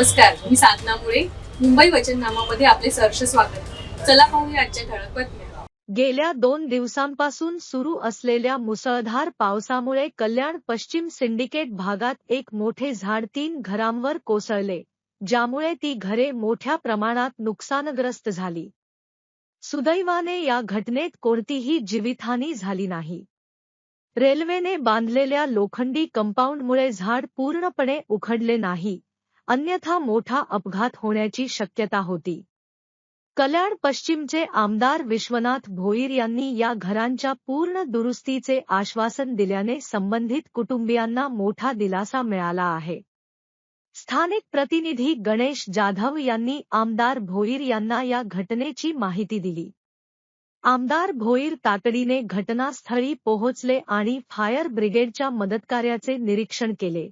नमस्कार मी साधना मुळे मुंबई वचननामामध्ये आपले सहर्ष स्वागत. चला पाहूया आजच्या ठळक बातम्या. गेल्या दोन दिवसांपासून सुरू असलेल्या मुसळधार पावसामुळे कल्याण पश्चिम सिंडिकेट भागात एक मोठे झाड तीन घरांवर कोसळले ज्यामुळे ती घरे मोठ्या प्रमाणात नुकसानग्रस्त झाली. सुदैवाने या घटनेत कोणतीही जीवितहानी झाली नाही. रेल्वेने बांधलेल्या लोखंडी कंपाऊंडमुळे झाड पूर्णपणे उखडले नाही. अन्यथा मोठा अपघात होण्याची शक्यता होती. कल्याण पश्चिमचे आमदार विश्वनाथ भोईर यांनी या घरांच्या पूर्ण दुरुस्तीचे आश्वासन दिल्याने संबंधित कुटुंबियांना मोठा दिलासा मिळाला आहे. स्थानिक प्रतिनिधी गणेश जाधव यांनी आमदार भोईर यांना या घटनेची माहिती दिली. आमदार भोईर तातडीने घटनास्थळी पोहोचले आणि फायर ब्रिगेडच्या मदतकार्याचे निरीक्षण केले.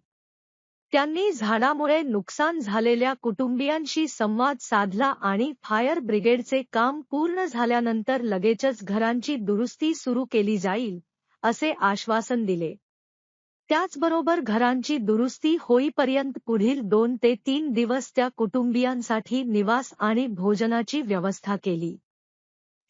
त्यांनी झाडामुळे नुकसान झालेल्या कुटुंबियांशी संवाद साधला आणि फायर ब्रिगेडचे काम पूर्ण झाल्यानंतर लगेचच घरांची दुरुस्ती सुरू केली जाईल असे आश्वासन दिले. त्याचबरोबर घरांची दुरुस्ती होईपर्यंत पुढील दोन ते तीन दिवस त्या कुटुंबियांसाठी निवास आणि भोजनाची व्यवस्था केली.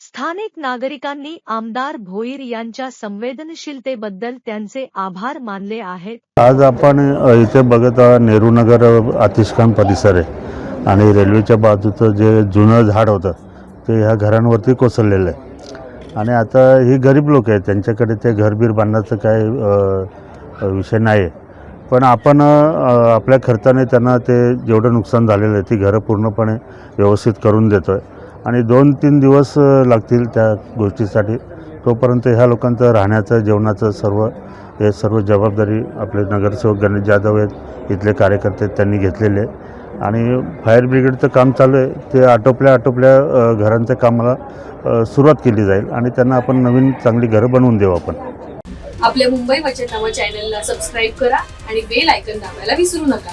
स्थानिक नागरिकांनी आमदार भोईर यांच्या संवेदनशीलतेबद्दल त्यांचे आभार मानले आहेत. आज आपण इथे बघत आहोत नेहरूनगर अतिष्कान परिसर आहे. आणि रेल्वेच्या बाजूचं जे जुनं झाड होतं ते ह्या घरांवरती कोसळलेलं आहे. आणि आता ही गरीब लोक आहेत त्यांच्याकडे ते घरबीर बांधण्याचं काय विषय नाही आहे. पण आपण आपल्या खर्चाने त्यांना ते जेवढं नुकसान झालेलं आहे ती घरं पूर्णपणे व्यवस्थित करून देतो आहे आणि दोन तीन दिवस लागतील त्या गोष्टीसाठी. तोपर्यंत ह्या लोकांचं राहण्याचं जेवणाचं सर्व हे सर्व जबाबदारी आपले नगरसेवक गणेश जाधव आहेत इथले कार्यकर्ते आहेत, त्यांनी घेतलेले आणि फायर ब्रिगेडचं काम चालू आहे. ते आटोपल्या आटोपल्या घरांचं घरांच्या कामाला सुरुवात केली जाईल आणि त्यांना आपण नवीन चांगली घरं बनवून देऊ आपण. आपल्या मुंबई वचननामा चॅनलला सबस्क्राईब करा आणि बेल आयकन दाबायला विसरू नका.